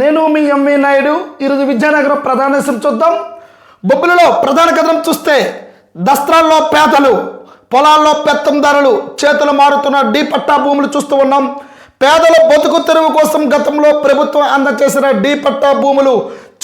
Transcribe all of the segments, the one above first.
నేను మీ ఎంవి నాయుడు ఈరోజు విద్యానగరం ప్రధాన విషయం చూద్దాం. బొబ్బులలో ప్రధాన కథనం చూస్తే దస్త్రాల్లో పేదలు పొలాల్లో పెత్తందారులు చేతులు మారుతున్న డి పట్టా భూములు చూస్తూ ఉన్నాం. పేదల బతుకు తెరువు కోసం గతంలో ప్రభుత్వం అందజేసిన డి పట్టా భూములు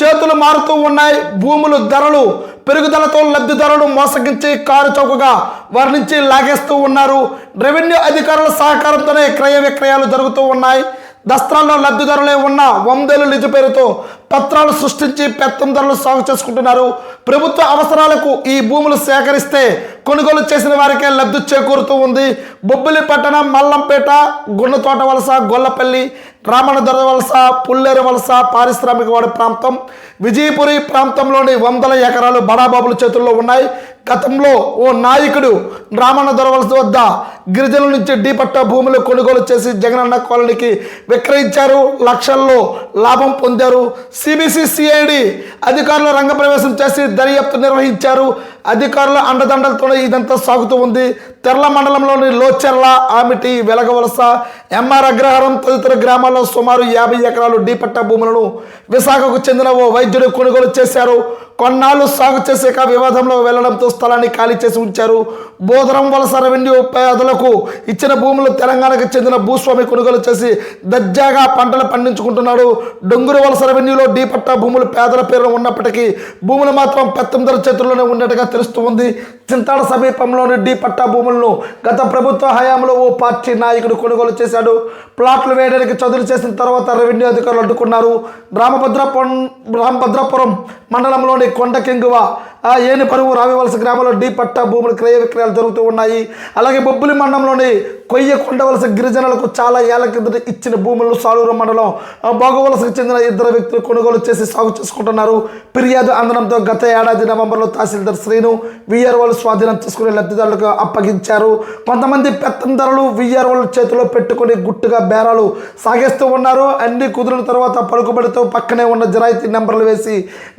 చేతులు మారుతూ ఉన్నాయి. భూములు ధరలు పెరుగుదలతో లబ్ధిదారులు మోసగించి కారు చౌకగా వారి నుంచి లాగేస్తూ ఉన్నారు. రెవెన్యూ అధికారుల సహకారంతోనే క్రయ విక్రయాలు జరుగుతూ ఉన్నాయి. దస్త్రాల్లో లబ్ధిదారులే ఉన్న వందేలు నిజ పేరుతో పత్రాలు సృష్టించి పెత్తందారులు సాగు చేసుకుంటున్నారు. ప్రభుత్వ అవసరాలకు ఈ భూములు సేకరిస్తే కొనుగోలు చేసిన వారికే లబ్ధి చేకూరుతూ ఉంది. బొబ్బిలి పట్టణం మల్లంపేట గుండతోట వలస గొల్లపల్లి రామణదొర వలస పుల్లేరు వలస పారిశ్రామికవాడ ప్రాంతం. విజయపురి ప్రాంతంలోని వందల ఎకరాలు బడాబాబుల చేతుల్లో ఉన్నాయి. గతంలో ఓ నాయకుడు రామన్న దొరవలస వద్ద గిరిజనుల నుంచి డీపట్ట భూములు కొనుగోలు చేసి జగనన్న కాలనీకి విక్రయించారు. లక్షల్లో లాభం పొందారు. సిబిసి సిఐడి అధికారులు రంగప్రవేశం చేసి దర్యాప్తు నిర్వహించారు. అధికారుల అండదండలతోనే ఇదంతా సాగుతూ ఉంది. తెర్ల మండలంలోని లోచెర్ల ఆమిటి వెలగవలస ఎంఆర్ అగ్రహారం తదితర గ్రామాల్లో సుమారు యాభై ఎకరాలు డీపట్ట భూములను విశాఖకు చెందిన ఓ వైద్యుడు కొనుగోలు చేశారు. కొన్నాళ్ళు సాగు చేసాక వివాదంలో వెళ్ళడంతో స్థలాన్ని ఖాళీ చేసి ఉంచారు. బోధరం వలస రెవెన్యూ పేదలకు ఇచ్చిన భూములు తెలంగాణకు చెందిన భూస్వామి కొనుగోలు చేసి దర్జాగా పంటలు పండించుకుంటున్నాడు. డొంగురు వలస రెవెన్యూలో డీపట్ట భూములు పేదల పేరున ఉన్నప్పటికీ భూములు మాత్రం పెత్తందర చేతుల్లోనే ఉన్నట్టుగా తెలుస్తూ ఉంది చింతాడ సమీపంలోని డి పట్టా భూములను గత ప్రభుత్వ హయాంలో ఓ పార్టీ నాయకుడు కొనుగోలు చేశాడు. ప్లాట్లు వేయడానికి చదువులు చేసిన తర్వాత రెవెన్యూ అధికారులు అడ్డుకున్నారు. రామభద్రపురం రామభద్రపురం మండలంలోని കൊണ്ടക്കെങ്കുവ. ఏని పరువు రావివలస గ్రామంలో డి పట్టా భూములు క్రయ విక్రయాలు జరుగుతూ ఉన్నాయి. అలాగే బొబ్బులి మండలంలోని కొయ్య కొండవలస గిరిజనులకు చాలా ఏళ్ళ కిందట ఇచ్చిన భూములను సాలూరు మండలం భోగవలసకు చెందిన ఇద్దరు వ్యక్తులు కొనుగోలు చేసి సాగు చేసుకుంటున్నారు. ఫిర్యాదు అందడంతో గత ఏడాది నవంబర్లో తహసీల్దార్ శ్రీను విఆర్ఓలు స్వాధీనం చేసుకునే లబ్ధిదారులకు అప్పగించారు. కొంతమంది పెత్తందారులు విఆర్ఓల చేతిలో పెట్టుకుని గుట్టుగా బేరాలు సాగేస్తూ ఉన్నారు. అన్ని కుదిరిన తర్వాత పలుకుబడితో పక్కనే ఉన్న జరాయితీ నెంబర్లు వేసి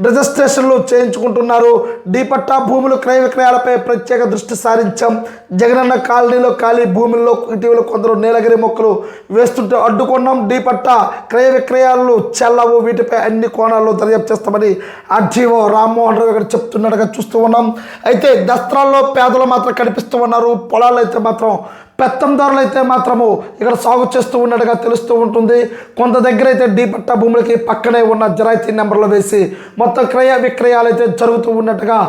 రిజిస్ట్రేషన్లు చేయించుకుంటున్నారు. డీపట్టా భూములు క్రయ విక్రయాలపై ప్రత్యేక దృష్టి సారించాం. జగనన్న కాలనీలో ఖాళీ భూముల్లో ఇటీవల కొందరు నీలగిరి మొక్కలు వేస్తుంటే అడ్డుకున్నాం. డీపట్టా క్రయ విక్రయాలు చెల్లవు. వీటిపై అన్ని కోణాల్లో దర్యాప్తు చేస్తామని ఆర్జీఓ రామ్మోహన్ రావు ఇక్కడ చెప్తున్నట్టుగా చూస్తూ ఉన్నాం. అయితే దస్త్రాల్లో పేదలు మాత్రం కనిపిస్తూ ఉన్నారు. పొలాలు అయితే మాత్రం పెత్తందారులు అయితే మాత్రము ఇక్కడ సాగు చేస్తూ ఉన్నట్టుగా తెలుస్తూ ఉంటుంది. కొంత దగ్గర అయితే డీపట్ట భూములకి పక్కనే ఉన్న జరాయితీ నెంబర్లు వేసి మొత్తం క్రయ విక్రయాలు అయితే జరుగుతూ ఉన్నట్టుగా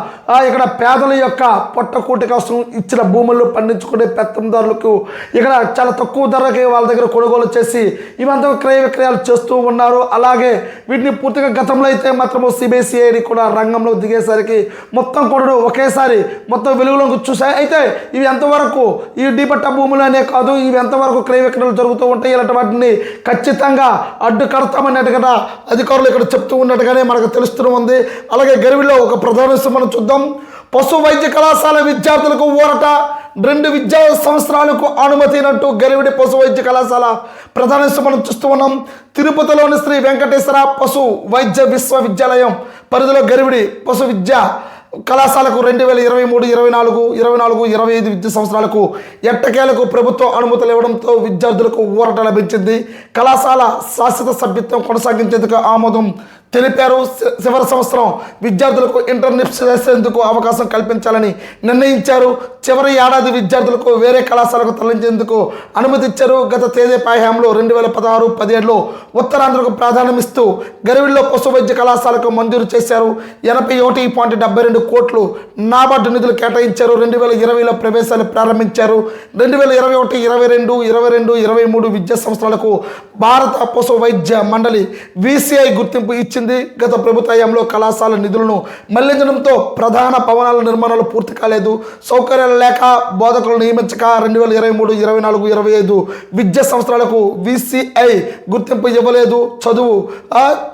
ఇక్కడ పేదల యొక్క పొట్టకూటి కోసం ఇచ్చిన భూములు పండించుకునే పెత్తందారులకు ఇక్కడ చాలా తక్కువ ధరకి వాళ్ళ దగ్గర కొనుగోలు చేసి ఇవంతా క్రయ విక్రయాలు చేస్తూ ఉన్నారు. అలాగే వీటిని పూర్తిగా గతంలో అయితే మాత్రము సిబిసిఐడి కూడా రంగంలో దిగేసరికి మొత్తం కూడా ఒకేసారి మొత్తం వెలుగులోకి చూసాయి అయితే ఇవి ఎంతవరకు ఈ డీపట్ట భూములు అనే కాదు ఇవి ఎంతవరకు క్రయ విక్రయాలు జరుగుతూ ఉంటాయి ఇలాంటి వాటిని ఖచ్చితంగా అడ్డుకడతామన్నట్టుగా అధికారులు ఇక్కడ చెప్తూ ఉన్నట్టుగానే మనకు తెలుస్తూ ఉంది. అలాగే గరివిలో ఒక ప్రధాన మనం చూద్దాం. పశు వైద్య కళాశాల విద్యార్థులకు ఊరట రెండు విద్యా సంవత్సరాలకు అనుమతినట్టు గరివిడి పశు వైద్య కళాశాల ప్రధాన మనం చూస్తూ ఉన్నాం. తిరుపతిలోని శ్రీ వెంకటేశ్వర పశు వైద్య విశ్వవిద్యాలయం పరిధిలో గరివిడి పశు విద్య కళాశాలకు రెండు వేల ఇరవై మూడు ఇరవై నాలుగు ఇరవై నాలుగు ఇరవై ఐదు విద్యా సంవత్సరాలకు ఎట్టకేలకు ప్రభుత్వం అనుమతులు ఇవ్వడంతో విద్యార్థులకు ఊరట లభించింది. కళాశాల శాశ్వత సభ్యత్వం కొనసాగించేందుకు ఆమోదం తెలిపారు. చివరి సంవత్సరం విద్యార్థులకు ఇంటర్న్షిప్ చేసేందుకు అవకాశం కల్పించాలని నిర్ణయించారు. చివరి ఏడాది విద్యార్థులకు వేరే కళాశాలకు తరలించేందుకు అనుమతి ఇచ్చారు గత తేదీ పాహ్యంలో రెండు వేల పదహారు పదిహేడులో ఉత్తరాంధ్రకు ప్రాధాన్యమిస్తూ గరివిల్లో పశు వైద్య కళాశాలకు మంజూరు చేశారు. ఎనభై ఒకటి పాయింట్ డెబ్బై రెండు కోట్లు నాబార్డు నిధులు కేటాయించారు. రెండు వేల ఇరవైలో ప్రవేశాలు ప్రారంభించారు. రెండు వేల ఇరవై ఒకటి ఇరవై రెండు ఇరవై రెండు ఇరవై మూడు విద్యా సంవత్సరాలకు భారత పశు వైద్య మండలి విసిఐ గుర్తింపు ఇచ్చింది. గత ప్రభుత్వంలో కళాశాల నిధులను మళ్ళించడంతో ప్రధాన భవనాల నిర్మాణాలు పూర్తి కాలేదు. సౌకర్యాలు లేక బోధకులు నియమించక రెండు వేల ఇరవై మూడు ఇరవై నాలుగు ఇరవై ఐదు విద్యా సంవత్సరాలకు విసిఐ గుర్తింపు ఇవ్వలేదు. చదువు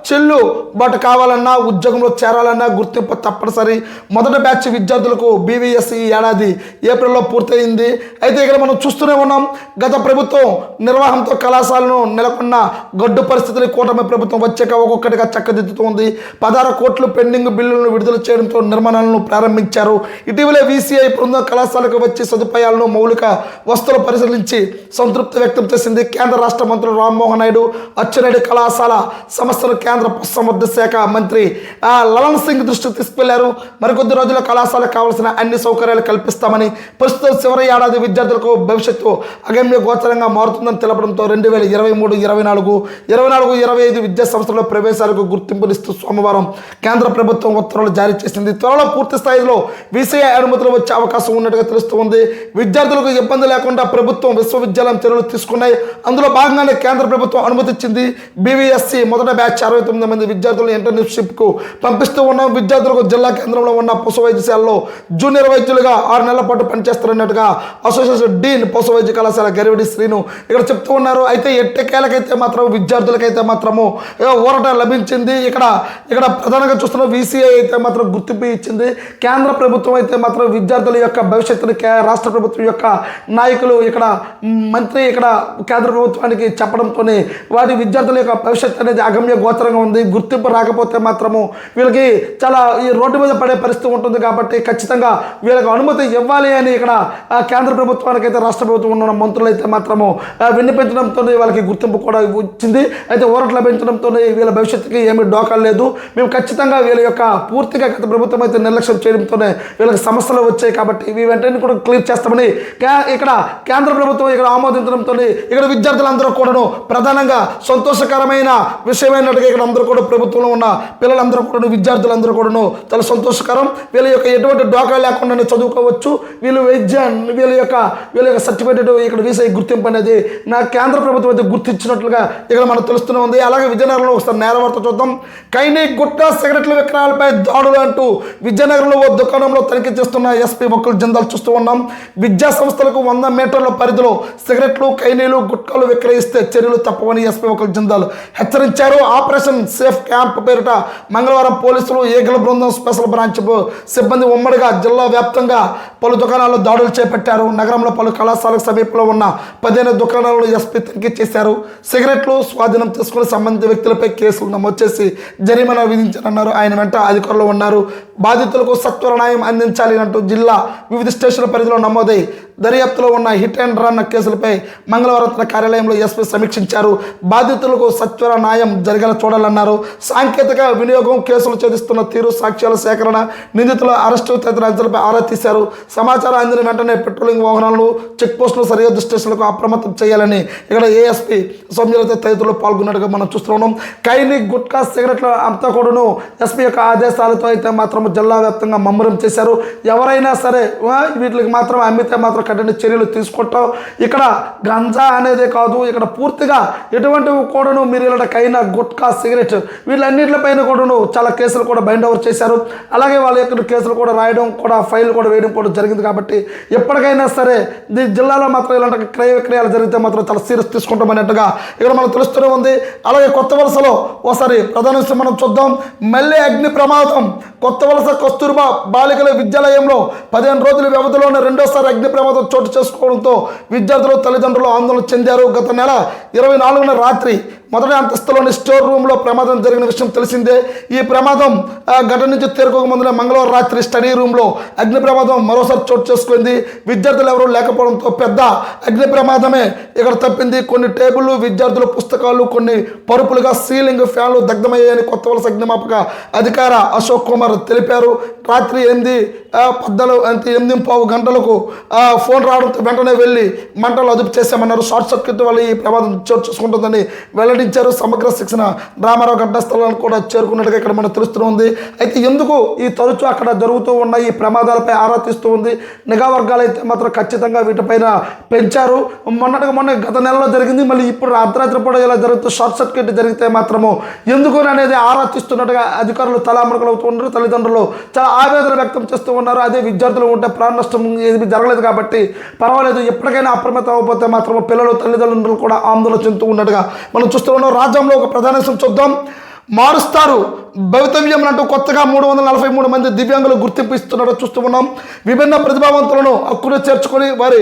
చెల్లు బట్ కావాలన్నా ఉద్యోగంలో చేరాలన్నా గుర్తింపు తప్పనిసరి. మొదటి బ్యాచ్ విద్యార్థులకు బీవీఎస్ ఈ ఏడాది ఏప్రిల్లో పూర్తయింది. అయితే ఇక్కడ మనం చూస్తూనే ఉన్నాం గత ప్రభుత్వం నిర్వాహంతో కళాశాలను నెలకొన్న గడ్డు పరిస్థితిని కూటమి ప్రభుత్వం వచ్చాక ఒక్కొక్కటిగా చక్కది తీర్చిదిద్దుతోంది పదహారు కోట్లు పెండింగ్ బిల్లులను విడుదల చేయడంతో నిర్మాణాలను ప్రారంభించారు. ఇటీవలే వీసీఐ బృందం కళాశాలకు వచ్చి సదుపాయాలను మౌలిక వస్తువులు పరిశీలించి సంతృప్తి వ్యక్తం చేసింది కేంద్ర రాష్ట్ర మంత్రులు రామ్మోహన్ నాయుడు. అచ్చెన్నాయుడు కళాశాల సంస్థలు కేంద్ర పశుసంవర్ధ శాఖ మంత్రి ఆ, లలన్ సింగ్ దృష్టికి తీసుకెళ్ళారు. మరికొద్ది రోజుల కళాశాలకు కావాల్సిన అన్ని సౌకర్యాలు కల్పిస్తామని ప్రస్తుతం చివరి ఏడాది విద్యార్థులకు భవిష్యత్తు అగమ్య గోచరంగా మారుతుందని తెలపడంతో రెండు వేల ఇరవై మూడు ఇరవై నాలుగు ఇరవై నాలుగు ఇరవై ఐదు విద్యా సంస్థల ప్రవేశాలకు గుర్తింపునిస్తూ సోమవారం కేంద్ర ప్రభుత్వం ఉత్తర్వులు జారీ చేసింది. త్వరలో పూర్తి స్థాయిలో వీసీఐ అనుమతులు వచ్చే అవకాశం ఉన్నట్టుగా తెలుస్తోంది విద్యార్థులకు ఇబ్బంది లేకుండా ప్రభుత్వం విశ్వవిద్యాలయం చర్యలు తీసుకున్నాయి. అందులో భాగంగానే కేంద్ర ప్రభుత్వం అనుమతిచ్చింది. బీవీఎస్సీ మొదట బ్యాచ్ అరవై తొమ్మిది మంది విద్యార్థులను ఇంటర్న్షిప్కు పంపిస్తూ ఉన్నాం. విద్యార్థులకు జిల్లా కేంద్రంలో ఉన్న పశు వైద్యశాలలో జూనియర్ వైద్యులుగా ఆరు నెలల పాటు పనిచేస్తున్నట్టుగా అసోసియేషన్ డీన్ పశు వైద్య కళాశాల గరివిడి శ్రీను ఇక్కడ చెప్తూ ఉన్నారు. అయితే ఎట్టకేలకైతే మాత్రం విద్యార్థులకైతే మాత్రము ఊరట లభించింది ఇక్కడ ఇక్కడ ప్రధానంగా చూస్తున్న వీసీఐ అయితే మాత్రం గుర్తింపు ఇచ్చింది. కేంద్ర ప్రభుత్వం అయితే మాత్రం విద్యార్థుల యొక్క భవిష్యత్తుని రాష్ట్ర ప్రభుత్వం యొక్క నాయకులు ఇక్కడ మంత్రి ఇక్కడ కేంద్ర ప్రభుత్వానికి చెప్పడంతోనే వారి విద్యార్థుల యొక్క భవిష్యత్తు అనేది అగమ్య గోచరంగా ఉంది. గుర్తింపు రాకపోతే మాత్రము వీళ్ళకి చాలా ఈ రోడ్డు మీద పడే పరిస్థితి ఉంటుంది కాబట్టి ఖచ్చితంగా వీళ్ళకి అనుమతి ఇవ్వాలి అని ఇక్కడ కేంద్ర ప్రభుత్వానికి అయితే రాష్ట్ర ప్రభుత్వం ఉన్న మంత్రులు అయితే మాత్రము విన్నపించడంతో వాళ్ళకి గుర్తింపు కూడా వచ్చింది. అయితే ఊరట్ లభించడంతో వీళ్ళ భవిష్యత్తుకి ఏమి డోకా లేదు. మేము ఖచ్చితంగా వీళ్ళ యొక్క పూర్తిగా గత ప్రభుత్వం అయితే నిర్లక్ష్యం చేయడంతోనే వీళ్ళకి సమస్యలు వచ్చాయి కాబట్టి ఇవి వెంటనే కూడా క్లియర్ చేస్తామని కే- ఇక్కడ కేంద్ర ప్రభుత్వం ఇక్కడ ఆమోదించడంతో ఇక్కడ విద్యార్థులందరూ కూడాను ప్రధానంగా సంతోషకరమైన విషయమైనట్టుగా ఇక్కడ అందరూ కూడా ప్రభుత్వంలో ఉన్న పిల్లలందరూ కూడా విద్యార్థులందరూ కూడాను చాలా సంతోషకరం. వీళ్ళ యొక్క ఎటువంటి డోకా లేకుండానే చదువుకోవచ్చు. వీళ్ళు వైద్య వీళ్ళ యొక్క వీళ్ళ యొక్క సర్టిఫికేట్ ఇక్కడ వీసీ గుర్తింపు అనేది నా కేంద్ర ప్రభుత్వం అయితే గుర్తించినట్లుగా ఇక్కడ మనకు తెలుస్తూనే ఉంది. అలాగే విజయనగరంలో ఒకసారి నేర వార్త చూద్దాం. కైనీ గుట్కా సిగరెట్ల విక్రయాలపై దాడులు అంటూ విజయనగరంలో ఓ దుకాణంలో తనిఖీ చేస్తున్న ఎస్పీ ఒక్కరు జిందాలు చూస్తూ ఉన్నాం. విద్యా సంస్థలకు వంద మీటర్ల పరిధిలో సిగరెట్లు కైనీలు గుట్కాలు విక్రయిస్తే చర్యలు తప్పవని ఎస్పీ ఒకరు జిందాల్ హెచ్చరించారు. ఆపరేషన్ సేఫ్ క్యాంప్ పేరిట మంగళవారం పోలీసులు ఏగల బృందం స్పెషల్ బ్రాంచ్ సిబ్బంది ఉమ్మడిగా జిల్లా వ్యాప్తంగా పలు దుకాణాల్లో దాడులు చేపట్టారు. నగరంలో పలు కళాశాలకు సమీపంలో ఉన్న పదిహేను దుకాణాలను ఎస్పీ తనిఖీ చేశారు. సిగరెట్లు స్వాధీనం చేసుకుని సంబంధిత వ్యక్తులపై కేసులు నమోదు చేసి జరిమానా విధించారన్నారు. ఆయన వెంట అధికారులు ఉన్నారు. బాధితులకు సత్వర న్యాయం అందించాలి అంటూ జిల్లా వివిధ స్టేషన్ల పరిధిలో నమోదై దర్యాప్తులో ఉన్న హిట్ అండ్ రన్ కేసులపై మంగళవారం కార్యాలయంలో ఎస్పీ సమీక్షించారు. బాధితులకు సత్వర న్యాయం జరిగేలా చూడాలన్నారు. సాంకేతిక వినియోగం కేసులు ఛేదిస్తున్న తీరు సాక్ష్యాల సేకరణ నిందితుల అరెస్టు తదితర అంశాలపై ఆరా తీశారు. సమాచారం అందిన వెంటనే పెట్రోలింగ్ వాహనాలను చెక్ పోస్టులు సరిహద్దు స్టేషన్లకు అప్రమత్తం చేయాలని ఇక్కడ ఏఎస్పీ సౌమ్యలత తదితరులు పాల్గొన్నట్టుగా మనం చూస్తున్నాం. కైని గుట్కా సిగరెట్ల అంతా కూడాను ఎస్పీ యొక్క ఆదేశాలతో అయితే మాత్రం జిల్లా వ్యాప్తంగా మమ్మరం చేశారు. ఎవరైనా సరే వీటికి మాత్రం అమ్మితే మాత్రం కఠిన చర్యలు తీసుకుంటాం. ఇక్కడ గంజా అనేది కాదు ఇక్కడ పూర్తిగా ఎటువంటివి కూడాను మీరు ఇలా కైనా గుట్కా సిగరెట్ వీళ్ళన్నింటిపైన కూడాను చాలా కేసులు కూడా బైండ్ ఓవర్ చేశారు. అలాగే వాళ్ళ యొక్క కేసులు కూడా రాయడం కూడా ఫైల్ కూడా వేయడం కూడా జరిగింది కాబట్టి ఎప్పటికైనా సరే ఈ జిల్లాలో మాత్రం ఇలాంటి క్రయ విక్రయాలు జరిగితే మాత్రం చాలా సీరియస్ తీసుకుంటామన్నట్టుగా ఇక్కడ మనకు తెలుస్తూనే ఉంది. అలాగే కొత్త వలసలో ఓసారి తదనుసరి మనం చూద్దాం. మళ్ళీ అగ్ని ప్రమాదం. కొత్త వలస కస్తూర్బా బాలికల విద్యాలయంలో పదిహేను రోజుల వ్యవధిలోనే రెండోసారి అగ్ని ప్రమాదం చోటు చేసుకోవడంతో విద్యార్థులు తల్లిదండ్రులు ఆందోళన చెందారు. గత నెల ఇరవై నాలుగున రాత్రి మొదటి అంతస్తులోని స్టోర్ రూమ్లో ప్రమాదం జరిగిన విషయం తెలిసిందే. ఈ ప్రమాదం ఆ, ఘటన నుంచి తేరుకోకముందునే మంగళవారం రాత్రి స్టడీ రూమ్లో అగ్ని ప్రమాదం మరోసారి చోటు చేసుకుంది. విద్యార్థులు ఎవరూ లేకపోవడంతో పెద్ద అగ్ని ప్రమాదమే ఇక్కడ తప్పింది. కొన్ని టేబుల్లు విద్యార్థుల పుస్తకాలు కొన్ని పరుపులుగా సీలింగ్ ఫ్యాన్లు దగ్ధమయ్యాయని కొత్త వలస అగ్నిమాపక అధికార అశోక్ కుమార్ తెలిపారు. రాత్రి ఎనిమిది ఆ, పద్నాలుగు అంటే ఎనిమిది పావు గంటలకు ఫోన్ రావడంతో వెంటనే వెళ్ళి మంటలు అదుపు చేశామన్నారు. షార్ట్ సర్క్యూట్ వల్ల ఈ ప్రమాదం చోటు చేసుకుంటుందని వెల్లడించారు. సమగ్ర శిక్షణ రామారావు ఘటన స్థలానికి కూడా చేరుకున్నట్టుగా ఇక్కడ మనకు తెలుస్తుంది అయితే ఎందుకు ఈ తరచూ అక్కడ జరుగుతూ ఉన్న ఈ ప్రమాదాలపై ఆరా తీస్తూ ఉంది? నిఘా వర్గాలు అయితే మాత్రం ఖచ్చితంగా వీటిపైన పెంచారు. మొన్నటిగా మొన్న గత నెలలో జరిగింది. మళ్ళీ ఇప్పుడు అర్ధరాత్రి పూట ఇలా జరుగుతూ షార్ట్ సర్క్యూట్ జరిగితే మాత్రము ఎందుకు అనేది ఆరా తీస్తున్నట్టుగా అధికారులు తలామరకలు అవుతున్నారు తల్లిదండ్రులు చాలా ఆవేదన వ్యక్తం చేస్తూ ఉన్నారు. అదే విద్యార్థులు ఉంటే ప్రాణ నష్టం ఏది జరగలేదు కాబట్టి పర్వాలేదు. ఎప్పటికైనా అప్రమత్తం అవ్వకపోతే మాత్రం పిల్లలు తల్లిదండ్రులు కూడా ఆందోళన చెందుతూ ఉన్నట్టుగా మనం చూస్తూ ఉన్నాం. రాజ్యంలో ఒక ప్రధాన చూద్దాం. మారుస్తారు. భవితవ్యం అంటూ కొత్తగా మూడు వందల నలభై మూడు మంది దివ్యాంగులు గుర్తింపు ఇస్తున్నారో చూస్తూ ఉన్నాం. విభిన్న ప్రతిభావంతులను హక్కులు చేర్చుకొని వారి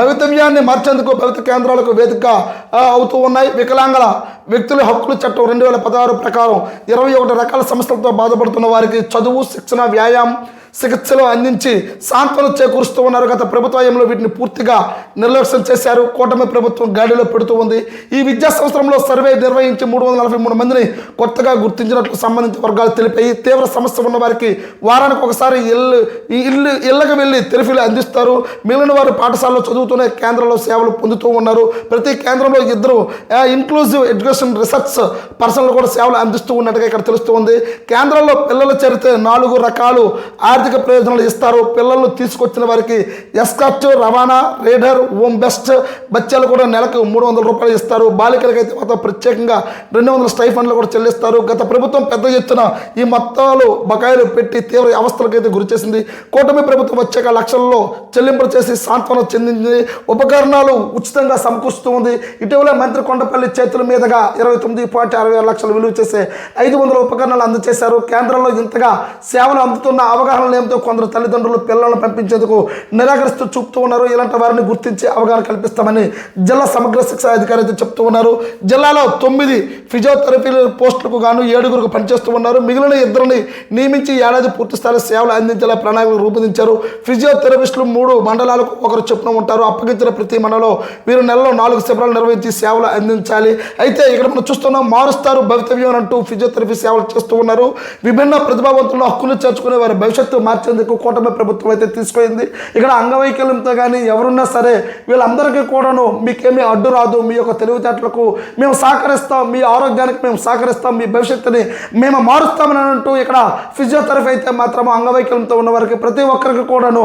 భవితవ్యాన్ని మార్చేందుకు భవిత కేంద్రాలకు వేదిక అవుతూ ఉన్నాయి. వికలాంగుల వ్యక్తుల హక్కుల చట్టం రెండు వేల పదహారు ప్రకారం ఇరవై ఒకటి రకాల సమస్యలతో బాధపడుతున్న వారికి చదువు శిక్షణ వ్యాయామం చికిత్సలు అందించి సాంత్వన చేకూరుస్తూ ఉన్నారు. గత ప్రభుత్వంలో వీటిని పూర్తిగా నిర్లక్ష్యం చేశారు. కూటమి ప్రభుత్వం గాడిలో పెడుతూ ఉంది. ఈ విద్యా సంవత్సరంలో సర్వే నిర్వహించి మూడు వందల నలభై మూడు మందిని కొత్తగా గుర్తించినట్లు సంబంధించిన వర్గాలు తెలిపాయి. తీవ్ర సమస్య ఉన్న వారికి వారానికి ఒకసారి ఇల్లు ఈ ఇల్లు ఇళ్ళకి వెళ్ళి తెలిఫీలు అందిస్తారు. మిగిలిన వారు పాఠశాలలో చదువుతూనే కేంద్రంలో సేవలు పొందుతూ ఉన్నారు. ప్రతి కేంద్రంలో ఇద్దరు ఇన్క్లూజివ్ ఎడ్యుకేషన్ రీసెర్చ్ పర్సన్లు కూడా సేవలు అందిస్తూ ఉన్నట్టుగా ఇక్కడ తెలుస్తూ ఉంది. కేంద్రంలో పిల్లల చరిత్ర నాలుగు రకాలు. ఆర్థిక ప్రయోజనాలు ఇస్తారు. పిల్లలు తీసుకొచ్చిన వారికి ఎస్కార్ట్ రవాణా రేడర్ హోమ్ బెస్ట్ బచ్చాలు కూడా నెలకు మూడు వందల రూపాయలు ఇస్తారు. బాలికలకైతే మాత్రం ప్రత్యేకంగా రెండు వందల స్టైఫండ్లు కూడా చెల్లిస్తారు. గత ప్రభుత్వం పెద్ద ఎత్తున ఈ మొత్తాలు బకాయిలు పెట్టి తీవ్ర అవస్థలకైతే గురి చేసింది. కూటమి ప్రభుత్వం వచ్చాక లక్షల్లో చెల్లింపులు చేసి సాంత్వనం చెందింది. ఉపకరణాలు ఉచితంగా సమకూరుస్తూ ఉంది. ఇటీవల మంత్రి కొండపల్లి చేతుల మీదుగా ఇరవై తొమ్మిది పాయింట్ అరవై ఆరు లక్షలు విలువ చేసే ఐదు వందల ఉపకరణాలు అందజేశారు. కేంద్రంలో ఇంతగా సేవలు అందుతున్న అవగాహన లేమితో కొందరు తల్లిదండ్రులు పిల్లలను పంపించేందుకు నిరాకరిస్తూ చూపుతూ ఉన్నారు. ఇలాంటి వారిని గుర్తించి అవగాహన కల్పిస్తామని జిల్లా సమగ్ర శిక్ష అధికారి అయితే చెప్తూ ఉన్నారు. జిల్లాలో తొమ్మిది ఫిజియోథెరపీ పోస్టులకు గాను ఏడుగురికి పనిచేస్తూ ఉన్నారు. మిగిలిన ఇద్దరిని నియమించి ఏడాది పూర్తి స్థాయి సేవలు అందించేలా ప్రణాళికలు రూపొందించారు. ఫిజియోథెరపిస్టులు మూడు మండలాలకు ఒకరు చొప్పున ఉంటారు. అప్పగించిన ప్రతి మండలం వీరు నెలలో నాలుగు శిబిరాలు నిర్వహించి సేవలు అందించాలి. అయితే ఇక్కడ మనం చూస్తున్నాం మారుస్తారు భవితవ్యం అంటూ ఫిజియోథెరపీ సేవలు చేస్తూ ఉన్నారు. విభిన్న ప్రతిభావంతుల హక్కులు చేర్చుకునే వారి భవిష్యత్తు మార్చేందుకు కూటమి ప్రభుత్వం అయితే తీసుకుంది ఇక్కడ అంగవైకల్యంతో కానీ ఎవరున్నా సరే వీళ్ళందరికీ కూడాను మీకేమీ అడ్డు రాదు. మీ యొక్క తెలివితేటలకు మేము సహకరిస్తాం. మీ ఆరోగ్యానికి మేము సహకరిస్తాం. మీ భవిష్యత్తుని మేము మారుస్తామని అంటూ ఇక్కడ ఫిజియోథెరపీ అయితే మాత్రం అంగవైకల్యంతో ఉన్న వారికి ప్రతి ఒక్కరికి కూడాను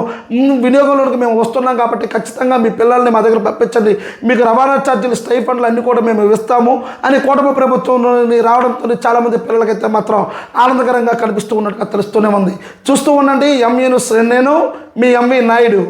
వినియోగంలోకి మేము వస్తున్నాం కాబట్టి ఖచ్చితంగా మీ పిల్లల్ని మా దగ్గర పంపించండి. మీకు రవాణా ఛార్జీలు స్టైఫండ్లు అన్ని కూడా మేము ఇస్తాము అని కూటమి ప్రభుత్వం రావడంతో చాలామంది పిల్లలకైతే మాత్రం ఆనందకరంగా కనిపిస్తూ ఉన్నట్టుగా తెలుస్తూనే ఉంది. చూస్తూ ఉండండి ఎంఈను నేను మీ ఎంవి నాయుడు.